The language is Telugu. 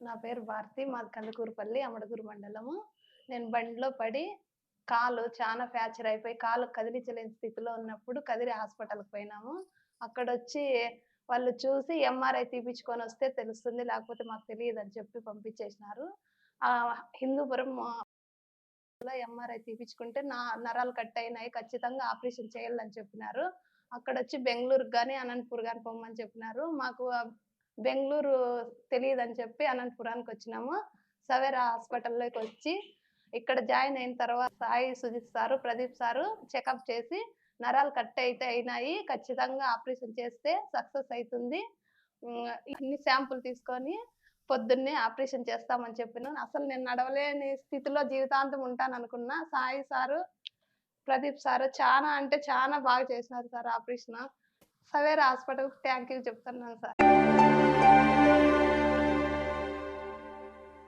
నా పేరు భారతి మాది కందుకూరుపల్లి అమడగూరు మండలము. నేను బండిలో పడి కాలు చాలా ఫ్రాక్చర్ అయిపోయి కాలు కదిలించలేని స్థితిలో ఉన్నప్పుడు కదిరి హాస్పిటల్కి పోయినాము. అక్కడ వచ్చి వాళ్ళు చూసి ఎంఆర్ఐ తీపించుకొని వస్తే తెలుస్తుంది లేకపోతే మాకు తెలియదు అని చెప్పి పంపించేసినారు. ఆ హిందూపురం ఎంఆర్ఐ తీపించుకుంటే నా నరాలు కట్ అయినాయి ఖచ్చితంగా ఆపరేషన్ చేయాలని చెప్పినారు. అక్కడ వచ్చి బెంగళూరుకి కానీ అనంతపూర్ కానీ పొమ్మని చెప్పినారు. మాకు బెంగళూరు తెలియదు అని చెప్పి అనంతపురానికి వచ్చినాము. సవేరా హాస్పిటల్లోకి వచ్చి ఇక్కడ జాయిన్ అయిన తర్వాత Sai Sujith sir Pradeep sir checkup చేసి నరాలు కట్ అయితే అయినాయి. ఖచ్చితంగా ఆపరేషన్ చేస్తే సక్సెస్ అవుతుంది. అన్ని శాంపుల్ తీసుకొని పొద్దున్నే ఆపరేషన్ చేస్తామని చెప్పిన అసలు నేను నడవలేని స్థితిలో జీవితాంతం ఉంటాను అనుకున్నా. సాయి సారు ప్రదీప్ సారు చాలా అంటే చాలా బాగా చేసినారు సార్ ఆపరేషన్. సవేర్ హాస్పిటల్కి థ్యాంక్ యూ చెప్తున్నాను సార్.